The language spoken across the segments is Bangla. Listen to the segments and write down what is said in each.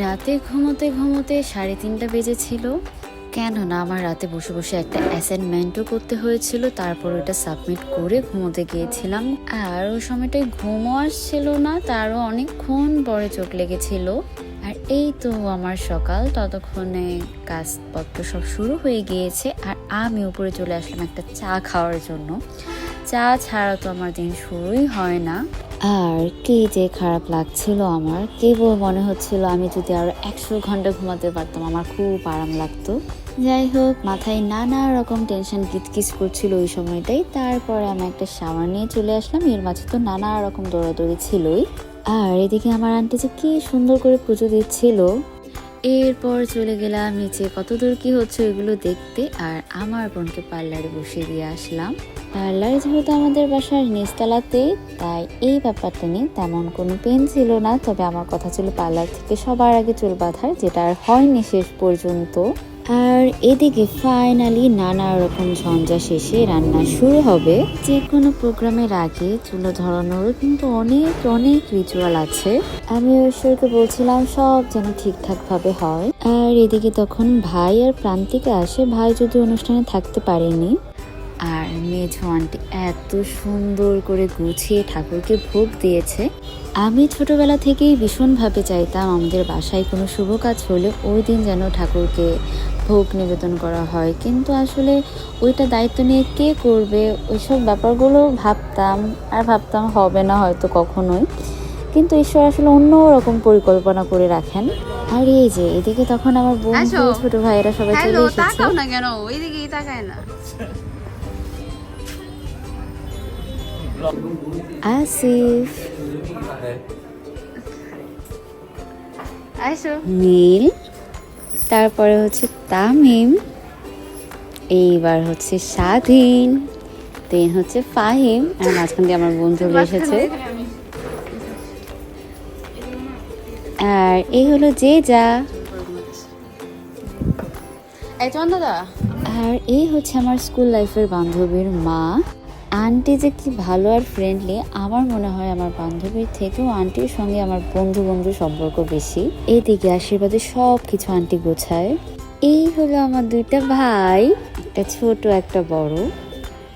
রাতে ঘুমোতে ঘুমোতে সাড়ে তিনটা বেজেছিল। কেননা আমার রাতে বসে বসে একটা অ্যাসাইনমেন্টও করতে হয়েছিল, তারপর ওটা সাবমিট করে ঘুমোতে গিয়েছিলাম। আর ওই সময়টায় ঘুমও আসছিল না, তারও অনেকক্ষণ পরে চোখ লেগেছিল। আর এই তো আমার সকাল, ততক্ষণে কাজপত্র সব শুরু হয়ে গিয়েছে। আর আমি উপরে চলে আসলাম একটা চা খাওয়ার জন্য। চা ছাড়া তো আমার দিন শুরুই হয় না। আর কি যে খারাপ লাগছিল আমার কেবল মনে হচ্ছিল আমি যদি আরও একশো ঘণ্টা ঘুমাতে পারতাম, আমার খুব আরাম লাগতো। যাই হোক, মাথায় নানা রকম টেনশন কিচকিচ করছিল ওই সময়টাই। তারপরে আমি একটা শাওয়ার নিয়ে চলে আসলাম, এর মাঝে তো নানা রকম দৌড়াদৌড়ি ছিলই। আর এদিকে আমার আন্টি যে কি সুন্দর করে পুজো দিচ্ছিল। এরপর চলে গেলাম নিচে। কত দূর কি হচ্ছে ওইগুলো দেখতে। আর আমার বোনকে পার্লারে বসিয়ে দিয়ে আসলাম। পার্লারে যেহেতু আমাদের বাসার নিচতলাতে, তাই এই ব্যাপারটা নিয়ে তেমন কোনো পেন ছিল না। তবে আমার কথা ছিল পার্লার থেকে সবার আগে চুল বাঁধার, যেটা আর হয়নি শেষ পর্যন্ত। আর এদিকে ফাইনালি নানা রকম ঝঞ্ঝা শেষে রান্না শুরু হবে। যে কোনো প্রোগ্রামের আগে চুলো ধরানোর কিন্তু অনেক অনেক রিচুয়াল আছে। আমি ঐশ্বরকে বলছিলাম সব যেন ঠিকঠাক ভাবে হয়। আর এদিকে তখন ভাই আর প্রান্তিকে আসে। ভাই যদি অনুষ্ঠানে থাকতে পারেনি আর মেঝো আন্টি এত সুন্দর করে গুছিয়ে ঠাকুরকে ভোগ দিয়েছে। আমি ছোটবেলা থেকেই ভীষণভাবে চাইতাম আমাদের বাসায় কোনো শুভ কাজ হলে ওই দিন যেন ঠাকুরকে ভোগ নিবেদন করা হয়। কিন্তু আসলে ওইটা দায়িত্ব নিয়ে কে করবে ওইসব ব্যাপারগুলো ভাবতাম আর ভাবতাম হবে না হয়তো কখনোই। কিন্তু ঈশ্বর আসলে অন্য রকম পরিকল্পনা করে রাখেন। আর এই যে এদিকে তখন আমার বন্ধু আসো। ছোট ভাইয়েরা সবাই চলে এসেছে। না কেন ওইদিকেই তাকায় না। আসিফ। আসো নীল তারপরে হচ্ছে তামিম এইবার হচ্ছে স্বাধীন দেন হচ্ছে ফাহিম আর মাঝখান দিয়ে আমার বন্ধু এসেছে। আর এই হলো যে যা। আর এই হচ্ছে আমার স্কুল লাইফের বান্ধবীর মা। আন্টি যে কি ভালো আর ফ্রেন্ডলি আমার মনে হয় আমার বান্ধবীর থেকেও আন্টির সঙ্গে আমার বন্ধু বন্ধু সম্পর্ক বেশি। এইদিকে আশীর্বাদে সব কিছু আন্টি গোছায়। এই হলো আমার দুইটা ভাই, একটা ছোট, একটা বড়।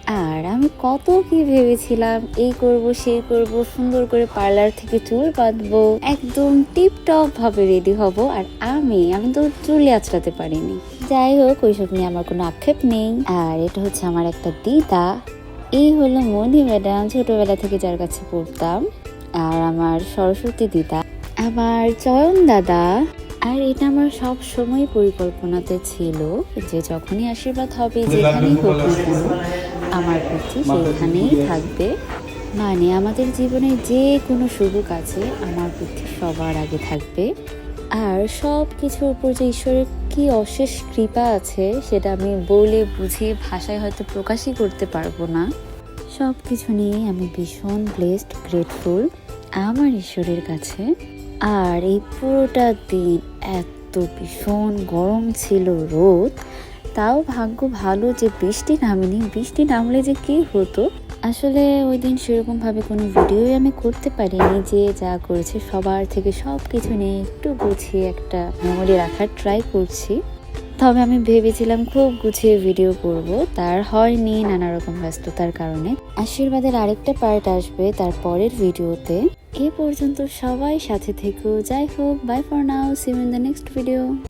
আর আমি কত কি ভেবেছিলাম, এই করব, সেই করব, সুন্দর করে পার্লার থেকে চুল বাঁধবো, একদম টিপ টপ ভাবে রেডি হব, আর আমি আমি তো চুলে আঁচড়াতে পারিনি। যাই হোক, ওইসব নিয়ে আমার কোনো আক্ষেপ নেই। আর এটা হচ্ছে আমার একটা দিদা। এই হলো মনি ম্যাডাম ছোটবেলা থেকে যার কাছে পড়তাম। আর আমার সরস্বতী দিদা আমার চয়ন দাদা। আর এটা আমার সব সময় পরিকল্পনাতে ছিল যে যখনই আশীর্বাদ হবে যেখানেই হোক না কেন আমার বুদ্ধি সেখানেই থাকবে। মানে আমাদের জীবনে যে কোনো শুভ কাজে আমার বুদ্ধি সবার আগে থাকবে। আর সব কিছুর উপর যে ঈশ্বরের কি অশেষ কৃপা আছে, সেটা আমি বলে বুঝিয়ে ভাষায় হয়তো প্রকাশই করতে পারব না। সব কিছু নিয়ে আমি ভীষণ ব্লেসড গ্রেটফুল আমার ঈশ্বরের কাছে। আর এই পুরোটা দিন এত ভীষণ গরম ছিল রোদ, তাও ভাগ্য ভালো যে বৃষ্টি নামেনি। বৃষ্টি নামলে যে কি হতো? আসলে ওই দিন সেরকম ভাবে কোনো ভিডিওই আমি করতে পারিনি যে যা করেছে সবার থেকে সব কিছু নিয়ে একটু গুছিয়ে একটা মেমোরি রাখার ট্রাই করছি। তবে আমি ভেবেছিলাম খুব গুছিয়ে ভিডিও করব, তার হয়নি নানা রকম ব্যস্ততার কারণে। আশীর্বাদের আরেকটা পার্ট আসবে তার পরের ভিডিওতে এ পর্যন্ত সবাই সাথে থেকো, যাই হোক bye for now seem in the next video